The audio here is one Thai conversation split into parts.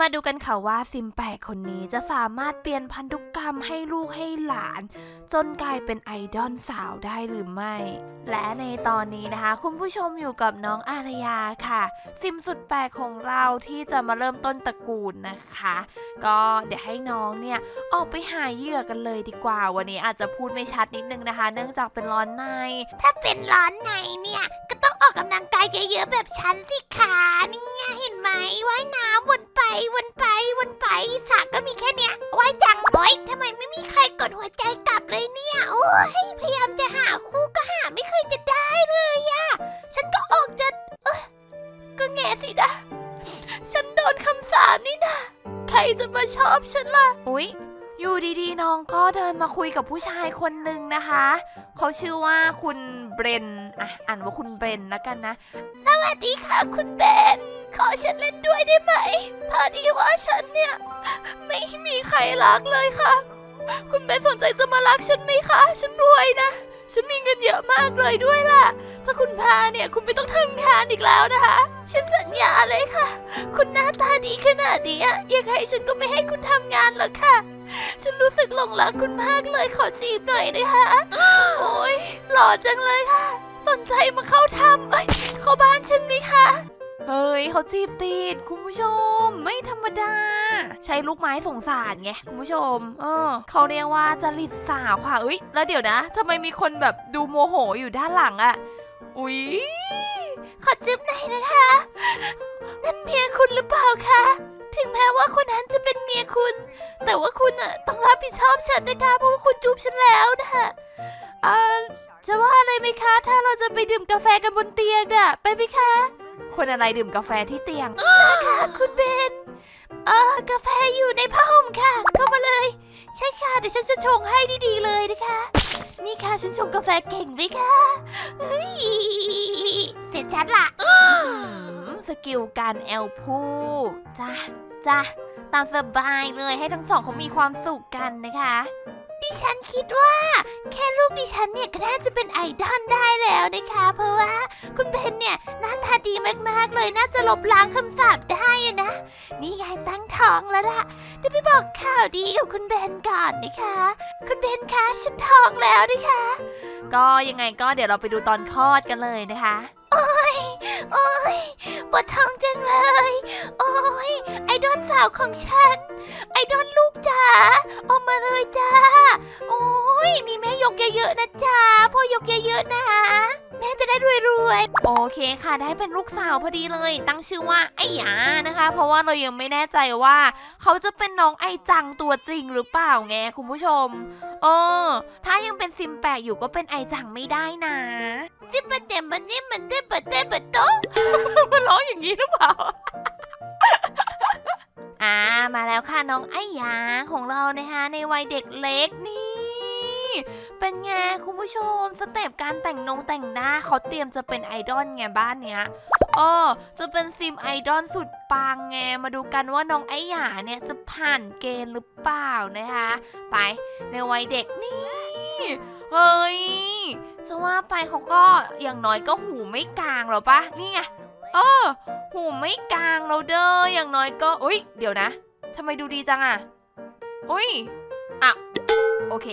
มาดูกันค่ะว่าซิมแปลกคนนี้จะสามารถเปลี่ยนพันธุกรรมให้ลูกให้หลาน จนกลายเป็นไอดอลสาวได้หรือไม่ และในตอนนี้นะคะ คุณผู้ชมอยู่กับน้องอารยาค่ะ ซิมสุดแปลกของเราที่จะมาเริ่มต้นตระกูลนะคะ ก็เดี๋ยวให้น้องเนี่ยออกไปหาเหยื่อกันเลยดีกว่า วันนี้อาจจะพูดไม่ชัดนิดนึงนะคะ เนื่องจากเป็นร้อนใน ถ้าเป็นร้อนในเนี่ยก็ต้องออกกำลังกายเยอะๆแบบฉันสิคะนี่ไงเห็นไหมว่ายน้ำวนไปวนไปวนไปสระก็มีแค่เนี้ยว่ายจังโอ๊ยทำไมไม่มีใครกดหัวใจกลับเลยเนี่ย โอ้ยพยายามจะหาคู่ก็หาไม่เคยจะได้เลยอะฉันก็ออกจะเอ้ยก็แง่สินะ ฉันโดนคำสาปนี่นะ ใครจะมาชอบฉันล่ะ อุ๊ย อยู่ดีๆ น้องก็เดินมาคุยกับผู้ชายคนหนึ่งนะคะ เขาชื่อว่าคุณเบรน อะ อ่านว่าคุณเบรนแล้วกันนะ สวัสดีค่ะคุณเบน ขอฉันเล่นด้วยได้ไหมพอดีว่าฉันเนี่ย ไม่มีใครรักเลยค่ะ คุณเบนสนใจจะมารักฉันไหมคะ ฉันรวยนะ ฉันมีเงินเยอะมากเลยด้วยล่ะ ถ้าคุณพาเนี่ยคุณไม่ต้องทำงานอีกแล้วนะคะ ฉันสัญญาเลยค่ะ คุณหน้าตาดีขนาดนี้อะยังไงฉันก็ไม่ให้คุณทำงานหรอกค่ะ ฉันรู้สึกหลงรักคุณมากเลยขอจีบหน่อยนะคะโอ้ยหล่อจังเลยค่ะ สนใจมาเข้าทำเอ้ยเข้าบ้านฉันไหมคะ เฮ้ยเขาจีบติดคุณผู้ชม ไม่ธรรมดา ใช้ลูกไม้สงสารไงคุณผู้ชม เออเขาเรียกว่าจริตสาวค่ะเอ้ยแล้วเดี๋ยวนะทำไมมีคนแบบดูโมโหอยู่ด้านหลังอะอุ๊ยขอจุ๊บหน่อยนะคะนั่นเมียคุณหรือเปล่าคะถึงแม้ว่าคนนั้นจะเป็นเมียคุณ แต่ว่าคุณอะต้องรับผิดชอบฉันนะคะเพราะว่าคุณจูบฉันแล้วนะคะเออจะว่าอะไรไหมคะ ถ้าเราจะไปดื่มกาแฟกันบนเตียงน่ะไปไหมคะ คนอะไรดื่มกาแฟที่เตียงค่ะคุณเบน เออกาแฟอยู่ในผ้าห่มค่ะ เข้ามาเลย ใช่ค่ะ เดี๋ยวฉันจะชงให้ดีๆเลยนะคะ นี่ค่ะฉันชงกาแฟเก่งไหมคะเฮ้ยเสร็จฉันละอืมสกิลการแอลพูจ้ะจ้ะตามสบายเลยให้ทั้งสองเขามีความสุขกันนะคะ ดิฉันคิดว่า แค่ลูกดิฉันเนี่ยก็น่าจะเป็นไอดอลได้แล้วนะคะ เพราะว่าคุณเบนเนี่ยหน้าตาดีมากๆเลยน่าจะลบล้างคำสาปได้อะนะ นี่ยายตั้งท้องแล้วล่ะเดี๋ยวไปบอกข่าวดีกับคุณเบนก่อนนะคะ คุณเบนคะฉันท้องแล้วนะคะ ก็ยังไงก็เดี๋ยวเราไปดูตอนคลอดกันเลยนะคะโอ้ยโอ้ยปวดท้องจังเลย โอ้ยไอดอลสาวของฉัน ไอดอลลูกจ๋าออกมาเลยจ้า โอ้ยมีแม่ยกเยอะๆนะจ๊ะพ่อยกเยอะๆนะแม่จะได้รวยโอเคค่ะ ได้เป็นลูกสาวพอดีเลย ตั้งชื่อว่าไอ้หยานะคะ เพราะว่าเรายังไม่แน่ใจว่า เขาจะเป็นน้องไอจังตัวจริงหรือเปล่าไงคุณผู้ชม เออ ถ้ายังเป็นซิมแปลกอยู่ก็เป็นไอจังไม่ได้นะๆที่ประเด็นมันนี่มันได้เปิดได้เปิดโตะมันร้องอย่างนี้หรือเปล่าอ่า มาแล้วค่ะน้องไอ้หยาของเรานะคะในวัยเด็กเล็กนี่ เป็นไงคุณผู้ชมสเต็ปการแต่งนงแต่งหน้าเขาเตรียมจะเป็นไอดอลไงบ้านเนี้ยเออจะเป็นซิมไอดอลสุดปังไงมาดูกันว่าน้องไอหยาเนี่ยจะผ่านเกณฑ์หรือเปล่านะคะ ไปในวัยเด็กนี่เฮ้ยจะว่าไปเขาก็อย่างน้อยก็หูไม่กลางหรอปะนี่ไงเออหูไม่กลางเราเด้ออย่างน้อยก็อุ้ยเดี๋ยวนะ ทำไมดูดีจังอะอุ้ยอะโอเค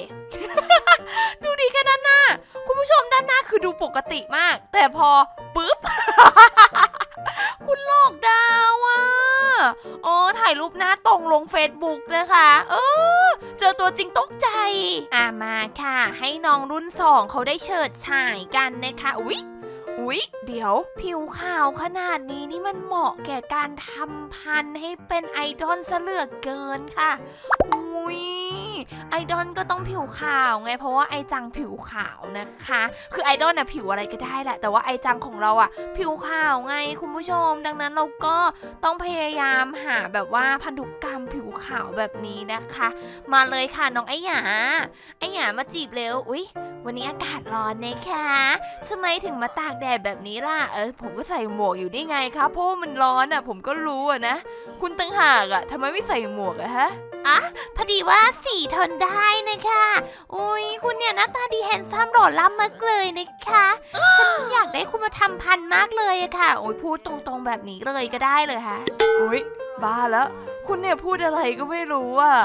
ดูดีแค่ด้านหน้า คุณผู้ชมด้านหน้าคือดูปกติมาก แต่พอปึ๊บ คุณโลกดาวอะอ๋อถ่ายรูปหน้าตรงลง Facebook นะคะ เออ เจอตัวจริงตกใจ อะมาค่ะ ให้น้องรุ่นสองเขาได้เฉิดฉายกันนะคะ อุ๊ย อุ๊ย เดี๋ยว ผิวขาวขนาดนี้นี่มันเหมาะแก่การทำพันธุ์ให้เป็นไอดอลซะเหลือเกินค่ะ อุ๊ยไอดอลก็ต้องผิวขาวไง เพราะว่าไอจังผิวขาวนะคะ คือไอดอลน่ะผิวอะไรก็ได้แหละ แต่ว่าไอจังของเราอะผิวขาวไงคุณผู้ชม ดังนั้นเราก็ต้องพยายามหาแบบว่าพันธุกรรมผิวขาวแบบนี้นะคะ มาเลยค่ะน้องไอหยา ไอหยามาจีบเร็ว อุ๊ยวันนี้อากาศร้อนนะคะทำไมถึงมาตากแดดแบบนี้ล่ะ เออผมก็ใส่หมวกอยู่นี่ไงครับเพราะมันร้อนอะผมก็รู้อะนะ คุณตั้งหากอะทำไมไม่ใส่หมวกอะฮะ พอดีว่าสีทนได้นะคะอุ้ยคุณเนี่ยหน้าตาดีแฮนซัมหล่อล้ำมากเลยนะคะ ฉันอยากได้คุณมาทำพันธุ์มากเลยอะค่ะ โอ้ยพูดตรงๆแบบนี้เลยก็ได้เลยฮะอุ้ยบ้าแล้ว คุณเนี่ยพูดอะไรก็ไม่รู้อะ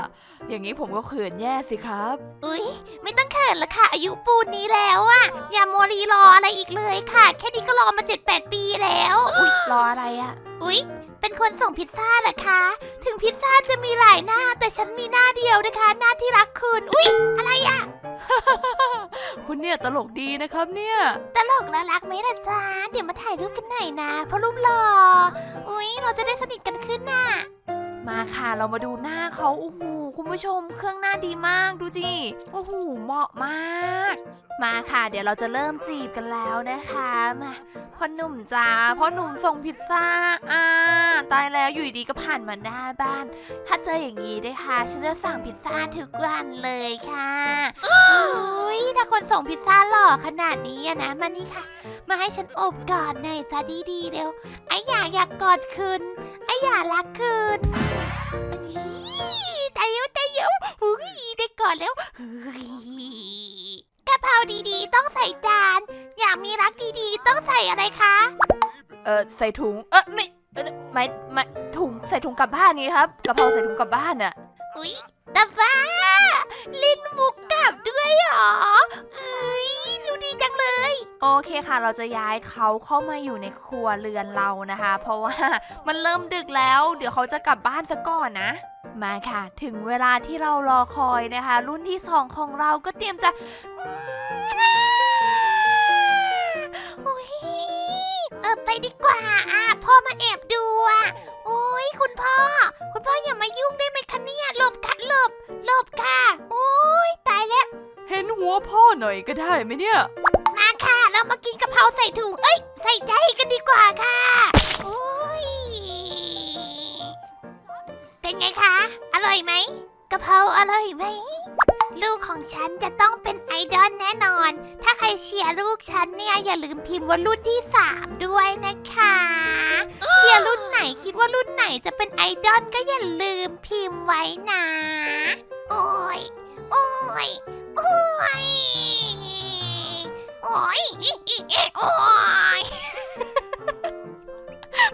อย่างนี้ผมก็เขินแย่สิครับ อุ๊ยไม่ต้องเขินละค่ะ อายุปูนนี้แล้วอะอย่ามัวรีรออะไรอีกเลยค่ะ แค่นี้ก็รอมา 7-8 ปีแล้ว อุ๊ยรออะไรอะอุ๊ย เป็นคนส่งพิซซ่าเหรอคะ ถึงพิซซ่าจะมีหลายหน้า แต่ฉันมีหน้าเดียวนะคะ หน้าที่รักคุณ อุ๊ย อะไรอะคุณเนี่ยตลกดีนะครับเนี่ย ตลกแล้วรักไหมล่ะจ๊ะ เดี๋ยวมาถ่ายรูปกันหน่อยนะ เพราะรูปหล่อ อุ๊ย เราจะได้สนิทกันขึ้นน่ะ มาค่ะเรามาดูหน้าเขาโอ้โหคุณผู้ชมเครื่องหน้าดีมากดูจิโอ้โหเหมาะมาก มาค่ะเดี๋ยวเราจะเริ่มจีบกันแล้วนะคะมาพ่อหนุ่มจ้าพ่อหนุ่มส่งพิซซ่าอ่าตายแล้วอยู่ดีก็ผ่านมาหน้าบ้าน ถ้าเจออย่างนี้ด้วยค่ะฉันจะสั่งพิซซ่าทุกวันเลยค่ะอุ้ยถ้าคนส่งพิซซ่าหล่อขนาดนี้นะมานี่ค่ะ มาให้ฉันอบกอดหน่อยซะดีๆเร็วไอ้อยากอยากกอดคืน อ้อยากรักคืนอี้ตายแล้วตายแล้วอุ้ยได้กอดแล้วอุ้ยกะเพราดีๆ ต้องใส่จาน อยากมีรักดีๆ ต้องใส่อะไรคะ เออใส่ถุง เออไม่เออไม่ไม่ถุงใส่ถุงกลับบ้านนี้ครับกะเพราใส่ถุงกลับบ้านอะอุ๊ย ตาฟ้า ลินมุกกลับด้วยเหรอเอ้ยดูดีจังเลย โอเคค่ะ เราจะย้ายเขาเข้ามาอยู่ในครัวเรือนเรานะคะ เพราะว่ามันเริ่มดึกแล้ว เดี๋ยวเขาจะกลับบ้านซะก่อนนะ มาค่ะ ถึงเวลาที่เรารอคอยนะคะ รุ่นที่สองของเราก็เตรียมจะอุ๊ยเออไปดีกว่าอะพ่อมาแอบดู อะโอ้ยคุณพ่อ คุณพ่ออย่ามายุ่งได้ไหมคะเนี่ยหลบกัดหลบ หลบค่ะ โอ้ยตายแล้ว เห็นหัวพ่อหน่อยก็ได้ไหมเนี่ย มาค่ะ เรามากินกะเพราใส่ถุง เอ้ย ใส่ใจกันดีกว่าค่ะ โอ้ย เป็นไงคะ อร่อยไหมกะเพราอร่อยไหม ลูกของฉันจะต้องเป็นไอดอลแน่นอน ถ้าใครเชียร์ลูกฉันเนี่ยอย่าลืมพิมพ์ว่ารุ่นที่ 3 ด้วยนะคะเชี ยร์รุ่นไหนคิดว่ารุ่นไหนจะเป็นไอดอลก็อย่าลืมพิมพ์ไว้นะ โอ้ย โอ้ย โอ้ย โอ้ยอิอิอิโอ้ย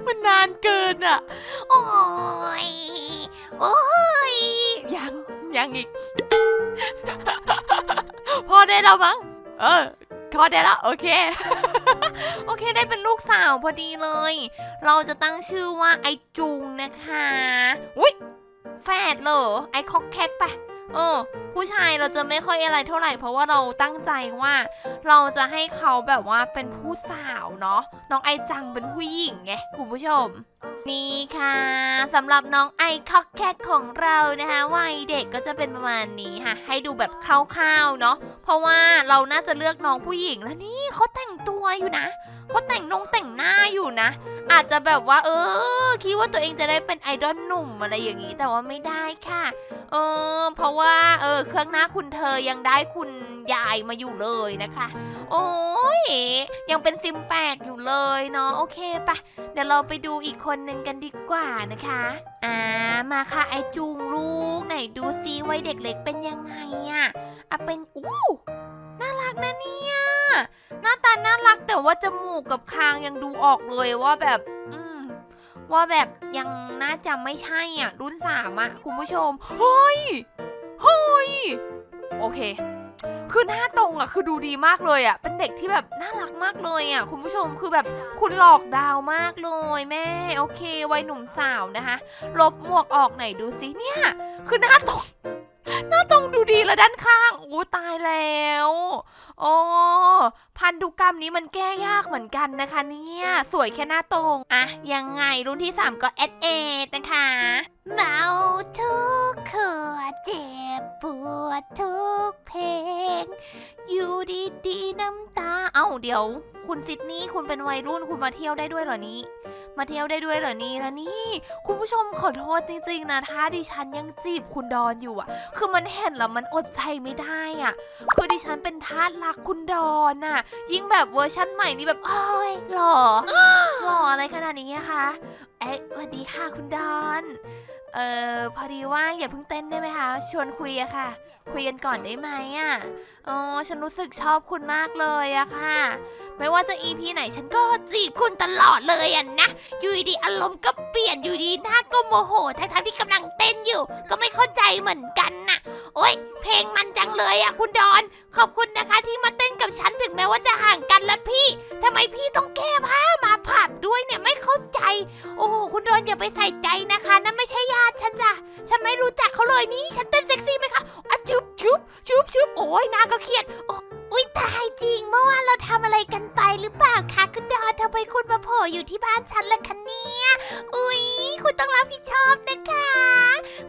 มันนานเกินอะโอ้ย โอ้ย ยัง ยังอีก พอได้แล้วมั้ง เออ พอได้แล้วโอเค โอเคได้เป็นลูกสาวพอดีเลย เราจะตั้งชื่อว่าไอจุงนะคะ อุ๊ย แฝดเหรอไอคอกแคกปะ เออ ผู้ชายเราจะไม่ค่อยอะไรเท่าไหร่ เพราะว่าเราตั้งใจว่า เราจะให้เขาแบบว่าเป็นผู้สาวเนาะน้องไอจังเป็นผู้หญิงไงคุณผู้ชม นี่ค่ะสำหรับน้องไอคอกแคกของเรานะคะวัยเด็กก็จะเป็นประมาณนี้ค่ะ ให้ดูแบบคร่าวๆเนาะเพราะว่าเราน่าจะเลือกน้องผู้หญิงแล้วนี่เขาแต่งตัวอยู่นะเขาแต่งนงแต่งหน้าอยู่นะ อาจจะแบบว่า เออ คิดว่าตัวเองจะได้เป็นไอดอลหนุ่มอะไรอย่างนี้แต่ว่าไม่ได้ค่ะ เออเพราะว่าเออเครื่องหน้าคุณเธอยังได้คุณยายมาอยู่เลยนะคะ โอ้ยยังเป็นซิมแปลกอยู่เลยเนาะโอเคปะเดี๋ยวเราไปดูอีกคนหนึ่งกันดีกว่านะคะอ่ามาค่ะไอจูงลูกไหนดูซิวัยเด็กเล็กเป็นยังไงอะอะเป็นอู้น่ารักนะเนี่ยหน้าตาน่ารักแต่ว่าจมูกกับคางยังดูออกเลยว่าแบบอืมว่าแบบยังน่าจะไม่ใช่อะ รุ่นสามอะ คุณผู้ชม เฮ้ย ย โอเค คือหน้าตรงอะ คือดูดีมากเลยอะ เป็นเด็กที่แบบน่ารักมากเลยอะ คุณผู้ชมคือแบบคุณหลอกดาวมากเลยแม่ โอเค วัยหนุ่มสาวนะคะ ลบหมวกออกไหนดูซิเนี่ย คือหน้าตรงหน้าตรงดูดีแล้วด้านข้างโอ้ตายแล้ว โอ้ ธุกรรมนี้มันแก้ยากเหมือนกันนะคะเนี่ย สวยแค่หน้าตรงอะยังไงรุ่นที่ 3 ก็เอสเอนะคะเมาทุกขวดเจ็บปวดทุกเพลง อยู่ดีๆน้ำตา เอ้าเดี๋ยว คุณซิดนี่คุณเป็นวัยรุ่นคุณมาเที่ยวได้ด้วยเหรอนี้ มาเที่ยวได้ด้วยเหรอนี่แล้วนี่ คุณผู้ชมขอโทษจริงๆนะถ้าดิฉันยังจีบคุณดอนอยู่อะคือมันเห็นแล้วมันอดใจไม่ได้อะคือดิฉันเป็นทาสรักคุณดอนน่ะ ยิ่งแบบเวอร์ชั่นใหม่นี่แบบเอ้ยหล่อหล่ออะไรขนาดนี้อะคะเอ๊ะสวัสดีค่ะคุณดอน เออพอดีว่าอย่าเพิ่งเต้นได้ไหมคะ ชวนคุยอะค่ะ คุยกันก่อนได้ไหมอะอ๋อฉันรู้สึกชอบคุณมากเลยอะค่ะ ไม่ว่าจะอีพีไหนฉันก็จีบคุณตลอดเลยอะนะ อยู่ดีๆอารมณ์ก็เปลี่ยนอยู่ดีหน้าก็โมโหทั้งๆที่กำลังเต้นอยู่ ก็ไม่เข้าใจเหมือนกันน่ะ โอ๊ยเพลงมันจังเลยอะคุณดอน ขอบคุณนะคะที่มาเต้นกับฉันถึงแม้ว่าจะห่างกันละพี่ทำไมพี่ต้องแก้ผ้ามาผับด้วยเนี่ยไม่เข้าใจ โอ้โหคุณดอนอย่าไปใส่ใจนะคะนั่นไม่ใช่ญาติฉันจ้ะฉันไม่รู้จักเขาเลยนี่ฉันเต้นเซ็กซี่ไหมคะอะชุบชุบชุบชุบโอ้ยนาก็เครียดโอ้อุ้ยตายจริงเมื่อวานเราทำอะไรกันไปหรือเปล่าคะ ทำไมคุณมาโผล่อยู่ที่บ้านฉันล่ะคะเนี่ย อุ๊ย คุณต้องรับผิดชอบนะคะ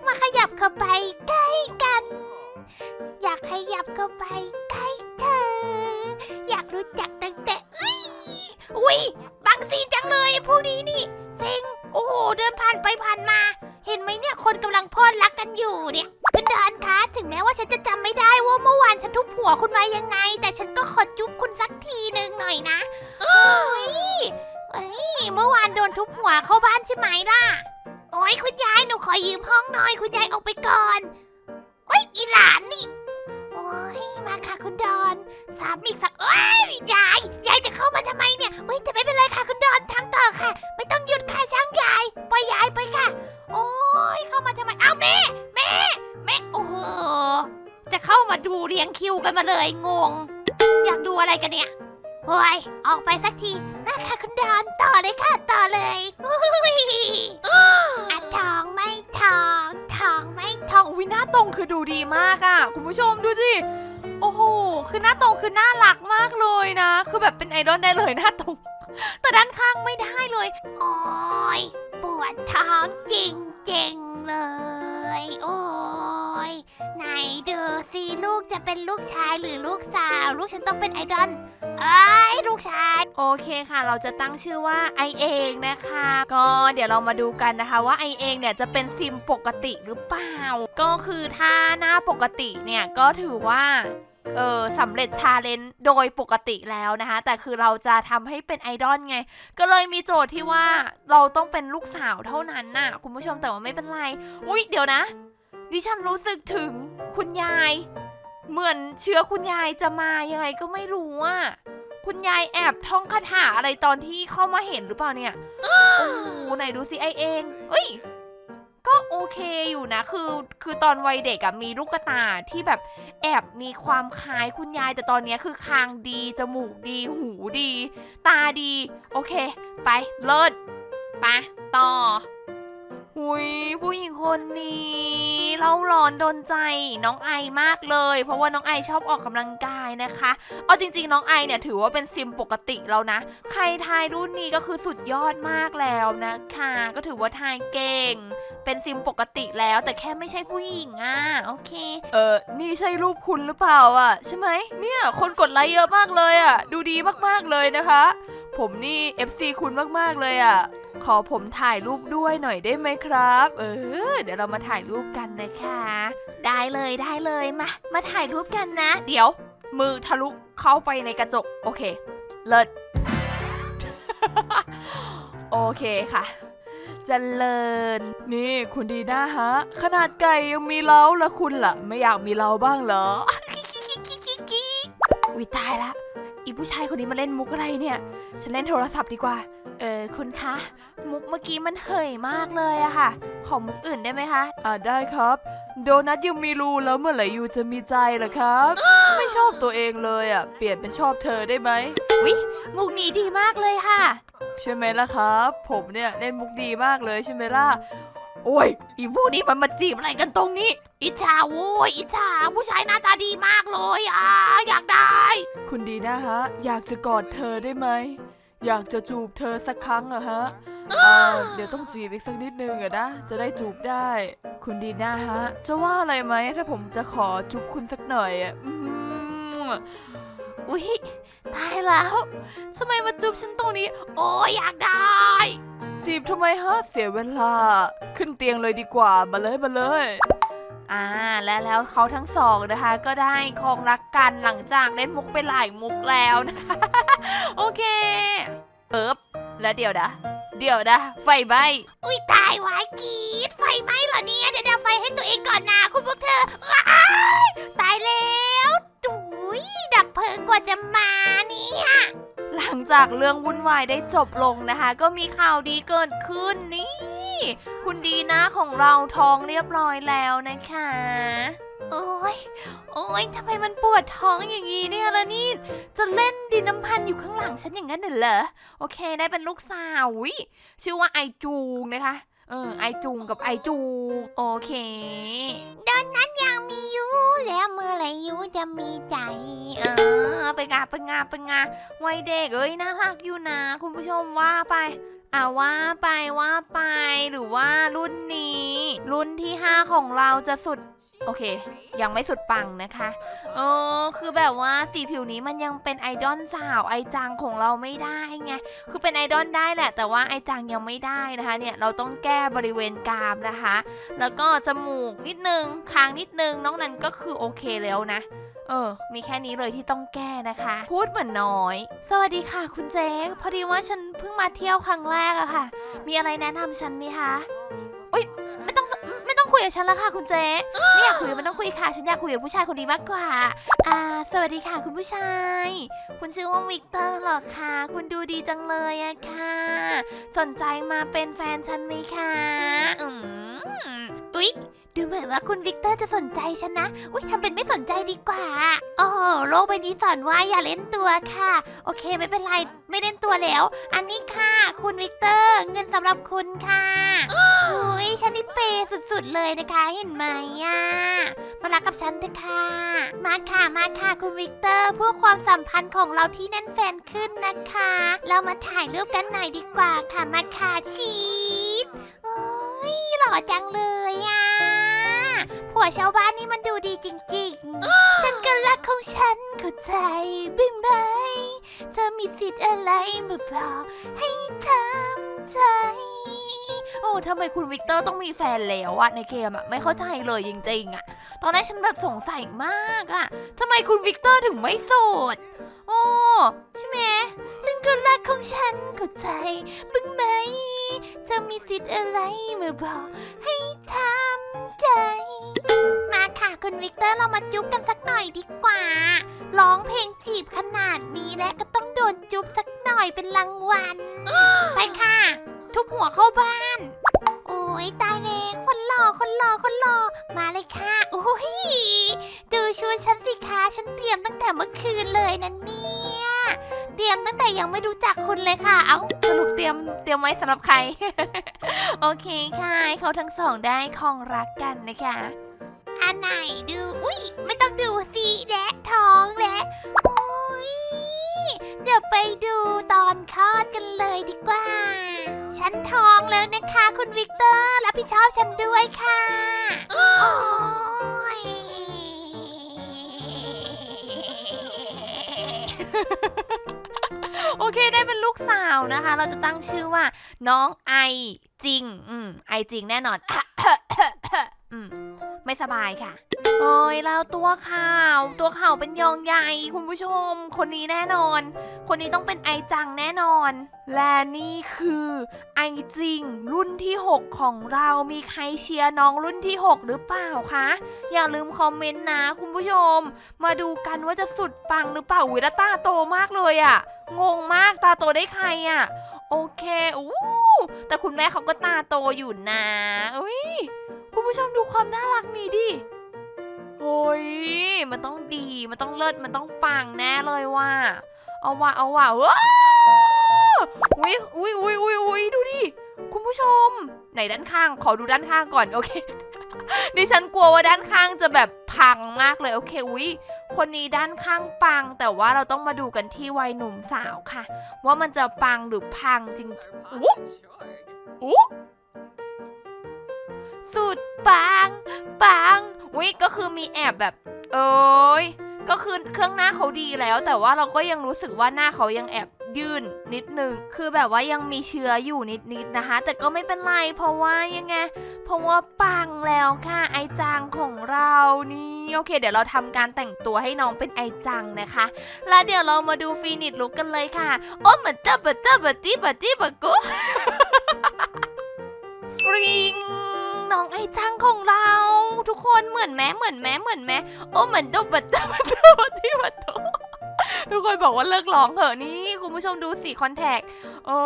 มาขยับเข้าไปใกล้กัน อยากขยับเข้าไปใกล้เธอ อยากรู้จักตั้งแต่อุ้ยอุ้ยบางซีจังเลยไอ้พวกนี้นี่เซ็ง โอ้โห เดินผ่านไปผ่านมา เห็นไหมเนี่ย คนกำลังพลอดรักกันอยู่เนี่ย คุณดอนคะถึงแม้ว่าฉันจะจำไม่ได้ว่าเมื่อวานฉันทุบหัวคุณไว้ยังไง แต่ฉันก็ขอจุ๊บคุณสักทีหนึ่งหน่อยนะโอ้ยเอ้ยเมื่อวานโดนทุบหัวเข้าบ้านใช่ไหมล่ะ โอ้ยคุณยายหนูขอยืมห้องหน่อย คุณยายออกไปก่อนโอ้ยอีหลานนี่ โอ้ยมาค่ะคุณดอนสามอีกสักเอ้ย ยงคิวกันมาเลยงง อยากดูอะไรกันเนี่ยโอ้ยออกไปสักทีมาค่ะคุณดอนต่อเลยค่ะต่อเลยอุ้ยอะทองไม่ทองทองไม่ทองอุ้ยหน้าตรงคือดูดีมากอะคุณผู้ชมดูสิโอ้โหคือหน้าตรงคือน่ารักมากเลยนะ คือแบบเป็นไอดอลได้เลยหน้าตรง แต่ด้านข้างไม่ได้เลยโอ้ยปวดท้องจริงจริงๆเลย โอ้ย ไหนดูสิลูกจะเป็นลูกชายหรือลูกสาว ลูกฉันต้องเป็นไอดอลเอ้ยลูกชาย โอเคค่ะ เราจะตั้งชื่อว่าไอเองนะคะ ก็เดี๋ยวเรามาดูกันนะคะว่าไอเองเนี่ยจะเป็นซิมปกติหรือเปล่า ก็คือถ้าหน้าปกติเนี่ยก็ถือว่าเออสำเร็จชาเลนจ์โดยปกติแล้วนะคะ แต่คือเราจะทำให้เป็นไอดอลไง ก็เลยมีโจทย์ที่ว่าเราต้องเป็นลูกสาวเท่านั้นน่ะ คุณผู้ชมแต่ว่าไม่เป็นไร อุ๊ย เดี๋ยวนะ ดิฉันรู้สึกถึงคุณยาย เหมือนเชื้อคุณยายจะมายังไงก็ไม่รู้อะคุณยายแอบท่องคาถาอะไรตอนที่เข้ามาเห็นหรือเปล่าเนี่ยโอ้โหไหนดูสิไอเองเอ้ยก็โอเคอยู่นะ คือ คือตอนวัยเด็กอะมีลูกตาที่แบบแอบมีความคล้ายคุณยาย แต่ตอนเนี้ยคือคางดี จมูกดี หูดี ตาดี โอเค ไป เลิศ ไป ต่อ หุยผู้หญิงคนนี้เล่าร้อนโดนใจน้องไอมากเลย เพราะว่าน้องไอชอบออกกำลังกายนะคะเอาจริง ๆ น้องไอเนี่ยถือว่าเป็นซิมปกติแล้วนะ ใครทายรุ่นนี้ก็คือสุดยอดมากแล้วนะคะ ก็ถือว่าทายเก่ง เป็นซิมปกติแล้วแต่แค่ไม่ใช่ผู้หญิงอะโอเค เออนี่ใช่รูปคุณหรือเปล่าอะใช่ไหมเนี่ยคนกดไลค์เยอะมากเลยอะดูดีมากๆเลยนะคะ ผมนี่ FC คุณมากๆเลยอะ ขอผมถ่ายรูปด้วยหน่อยได้ไหมครับ เออ เดี๋ยวเรามาถ่ายรูปกันนะคะ ได้เลยได้เลยมา มาถ่ายรูปกันนะ เดี๋ยว มือทะลุเข้าไปในกระจก โอเค เลิศ โอเคค่ะเจริญ นี่คุณดีนะฮะ ขนาดไก่ยังมีเล้าแล้วคุณล่ะ ไม่อยากมีเล้าบ้างเหรอวิตายละ อีผู้ชายคนนี้มาเล่นมุกอะไรเนี่ย ฉันเล่นโทรศัพท์ดีกว่า เออคุณคะ มุกเมื่อกี้มันเหยมากเลยอะค่ะ ขอมุกอื่นได้ไหมคะอ่าได้ครับ โดนัทยังมีรูแล้วเมื่อไหร่ยูจะมีใจเหรอครับ ไม่ชอบตัวเองเลยอะเปลี่ยนเป็นชอบเธอได้ไหมวิมุกนี้ดีมากเลยค่ะ ใช่ไหมล่ะครับ ผมเนี่ยเล่นมุกดีมากเลยใช่ไหมล่ะ โอ้ยอีพวกนี้มันมาจีบอะไรกันตรงนี้ อิจฉาโว้ยอิจฉาผู้ชายหน้าตาดีมากเลยอะอยากได้ คุณดีนะฮะ อยากจะกอดเธอได้ไหม อยากจะจูบเธอสักครั้งอะฮะอ่าเดี๋ยวต้องจีบอีกสักนิดนึงอะนะ จะได้จูบได้ คุณดีนะฮะ จะว่าอะไรไหมถ้าผมจะขอจูบคุณสักหน่อยอะอืมอุ๊ยตายแล้วทำไมมาจูบฉันตรงนี้ โอ้ยอยากได้ จีบทำไมฮะเสียเวลา ขึ้นเตียงเลยดีกว่ามาเลยมาเลยอ่าและแล้วเขาทั้งสองนะคะ ก็ได้ครองรักกันหลังจากเล่นมุกไปหลายมุกแล้วนะคะโอเคเอิบแล้วเดี๋ยวนะ เดี๋ยวนะ ไฟไหม้อุ้ยตายวายกรีดไฟไหม้เหรอเนี่ยเดี๋ยวดับไฟให้ตัวเองก่อนนะคุณพวกเธอว้ายตายแล้วดุยดับเพลิงกว่าจะมาเนี่ย หลังจากเรื่องวุ่นวายได้จบลงนะคะ ก็มีข่าวดีเกิดขึ้นนี่ คุณดีนะของเราท้องเรียบร้อยแล้วนะคะโอ้ย โอ้ยทำไมมันปวดท้องอย่างนี้เนี่ยแล้วนี่ จะเล่นดินน้ำพันอยู่ข้างหลังฉันอย่างนั้นเหรอ โอเค ได้เป็นลูกสาวชื่อว่าไอจูงนะคะ เออไอจุงกับไอจูงโอเคดอนนั้นยังมีอยู่แล้วเมื่อไหรอยู่จะมีใจ เออเป็นงาเป็นงาเป็นงาวัยเด็กเอ้ยน่ารักอยู่นะ คุณผู้ชมว่าไปอ่าว่าไปว่าไปหรือว่ารุ่นนี้ รุ่นที่ 5 ของเราจะสุด โอเค ยังไม่สุดปังนะคะเออคือแบบว่าสีผิวนี้มันยังเป็นไอดอลสาวไอจังของเราไม่ได้ไง คือเป็นไอดอลได้แหละ แต่ว่าไอจังยังไม่ได้นะคะ เนี่ยเราต้องแก้บริเวณกรามนะคะ แล้วก็จมูกนิดนึงคางนิดนึงน้อกนั้นก็คือโอเคแล้วนะ เออ มีแค่นี้เลยที่ต้องแก้นะคะ พูดเหมือนน้อย สวัสดีค่ะ คุณเจ๊พอดีว่าฉันเพิ่งมาเที่ยวครั้งแรกอะค่ะ มีอะไรแนะนำฉันไหมคะอุ้ย ยกับฉันแล้วค่ะคุณเจ๊ไม่อยากคุยไม่ต้องคุยค่ะ ฉันอยากคุยกับผู้ชายคนนี้มากกว่า อ่า สวัสดีค่ะคุณผู้ชาย คุณชื่อว่าวิกเตอร์เหรอคะคุณดูดีจังเลยอะค่ะ สนใจมาเป็นแฟนฉันไหมคะ อืมอุ๊ยดู เหมือนว่าคุณวิกเตอร์จะสนใจฉันนะ อุ๊ยทำเป็นไม่สนใจดีกว่า โอ้โหโลกใบนี้สอนว่าอย่าเล่นตัวค่ะ โอเคไม่เป็นไร ไม่เล่นตัวแล้ว อันนี้ค่ะ คุณวิกเตอร์ เงินสำหรับคุณค่ะอุ๊ยฉันนี่เปย์สุดๆเลยนะคะ เห็นไหมอะ มารักกับฉันเถอะค่ะ มาค่ะ มาค่ะคุณวิกเตอร์เพื่อความสัมพันธ์ของเราที่แน่นแฟนขึ้นนะคะ เรามาถ่ายรูปกันหน่อยดีกว่าค่ะ มาค่ะชีสโอ้ยหล่อจังเลยอะ ผัวชาวบ้านนี่มันดูดีจริงๆ ฉันก็รักของฉันเข้าใจบ้างไหม เธอมีสิทธิ์อะไรมาบอกให้ทำใจ โอ้ทำไมคุณวิกเตอร์ต้องมีแฟนแล้วอะในเกมอะไม่เข้าใจเลยจริงๆอะตอนแรกฉันแบบสงสัยมากอะทำไมคุณวิกเตอร์ถึงไม่โสด โอ้ใช่ไหมฉันก็รักของฉันเข้าใจบ้างไหม เธอมีสิทธิ์อะไรมาบอกให้ มาค่ะคุณวิกเตอร์เรามาจุ๊บกันสักหน่อยดีกว่าร้องเพลงจีบขนาดนี้และก็ต้องโดนจุ๊บสักหน่อยเป็นรางวัลไปค่ะ ทุบหัวเข้าบ้าน โอ้ยตายแล้วคนหล่อคนหล่อคนหล่อมาเลยค่ะโอ้ยดูชุดฉันสิคะฉันเตรียมตั้งแต่เมื่อคืนเลยนะเนี่ยเตรียมตั้งแต่ยังไม่รู้จักคุณเลยค่ะ เอาสรุปเตรียมเตรียมไว้สำหรับใคร โอเคค่ะเขาทั้งสองได้คองรักกันนะคะ อันไหนดู อุ้ยไม่ต้องดูสิและท้องและโอ้ยเดี๋ยวไปดูตอนคลอดกันเลยดีกว่า ฉันท้องแล้วนะคะ คุณวิกเตอร์รับผิดชอบฉันด้วยค่ะ โอ้ยโอเคได้เป็นลูกสาวนะคะ เราจะตั้งชื่อว่า น้องไอจริง อืมไอจริงแน่นอนอืม ไม่สบายค่ะ โอ้ยเราตัวข่าว ตัวข่าวเป็นยองใหญ่คุณผู้ชม คนนี้แน่นอน คนนี้ต้องเป็นไอจังแน่นอน และนี่คือไอจริง รุ่นที่ 6 ของเรามีใครเชียร์น้องรุ่นที่ 6 หรือเปล่าคะ อย่าลืมคอมเมนต์นะคุณผู้ชม มาดูกันว่าจะสุดปังหรือเปล่าวิแล้วตาโตมากเลยอะ่ะงงมากตาโตได้ใครอะ่ะโอเคอู้แต่คุณแม่เขาก็ตาโตอยู่นะอุ้ย คุณผู้ชมดูความน่ารักนี้ดิโอ้ยมันต้องดี มันต้องเลิศ มันต้องปังแน่เลยว่ะ เอาว่ะ เอาว่ะว้าวอุ้ยอุ้ยอุ้ยอุ้ยอุ้ยดูดิ คุณผู้ชม ไหนด้านข้าง ขอดูด้านข้างก่อน โอเค ดิฉันกลัวว่าด้านข้างจะแบบพังมากเลย โอเค อุ้ยคนนี้ด้านข้างปัง แต่ว่าเราต้องมาดูกันที่วัยหนุ่มสาวค่ะ ว่ามันจะปังหรือพังจริงอู้อู้ สุดปังปังวิก็คือมีแอบแบบ เอ้ยก็คือเครื่องหน้าเขาดีแล้ว แต่ว่าเราก็ยังรู้สึกว่าหน้าเขายังแอบยื่นนิดนึง คือแบบว่ายังมีเชื้ออยู่นิดๆนะคะ แต่ก็ไม่เป็นไรเพราะว่ายังไง เพราะว่าปังแล้วค่ะ ไอจังของเรานี่โอเค เดี๋ยวเราทำการแต่งตัวให้น้องเป็นไอจังนะคะ แล้วเดี๋ยวเรามาดูฟีนิชลุกกันเลยค่ะโอ้มันเตอร์บัตเตอร์บัตตี้บัตตี้บัตกุฟริง น้องไอ้จังของเรา ทุกคนเหมือนแม้เหมือนแม้เหมือนแม้โอ้เหมือนโดบัตเตอร์บัตเตอร์บัตตี้บัตโต ทุกคนบอกว่าเลิกร้องเหอะนี่คุณผู้ชมดูสีคอนแทคโอ้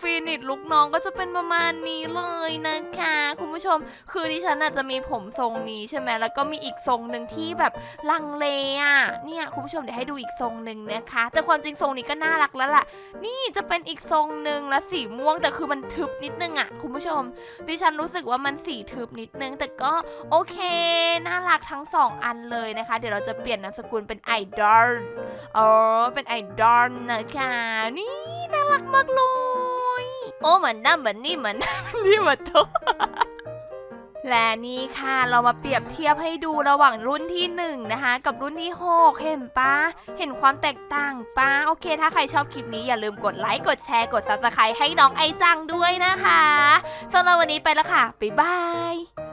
ฟีนิตลุกน้องก็จะเป็นประมาณนี้เลยนะคะ คุณผู้ชม คือดิฉันอาจจะมีผมทรงนี้ใช่ไหมแล้วก็มีอีกทรงหนึ่งที่แบบลังเลอะเนี่ยคุณผู้ชมเดี๋ยวให้ดูอีกทรงหนึ่งนะคะ แต่ความจริงทรงนี้ก็น่ารักแล้วล่ะ นี่จะเป็นอีกทรงหนึ่งและสีม่วงแต่คือมันทึบนิดนึงอะคุณผู้ชม ดิฉันรู้สึกว่ามันสีทึบนิดนึง แต่ก็โอเคน่ารักทั้งสองอันเลยนะคะ เดี๋ยวเราจะเปลี่ยนนามสกุลเป็นไอดอลเอเป็นไอดอลนะคะ นี่น่ารักมากเลย โอ้เหมือนนั่นเหมือนนี่เหมือนนี่มาโตและนี่ค่ะเรามาเปรียบเทียบให้ดูระหว่างรุ่นที่หนึ่งนะคะกับรุ่นที่หกเห็นปะเห็นความแตกต่างปะโอเค ถ้าใครชอบคลิปนี้อย่าลืมกดไลค์กดแชร์กด subscribe ให้น้องไอจังด้วยนะคะสำหรับวันนี้ไปแล้วค่ะ บ๊ายบาย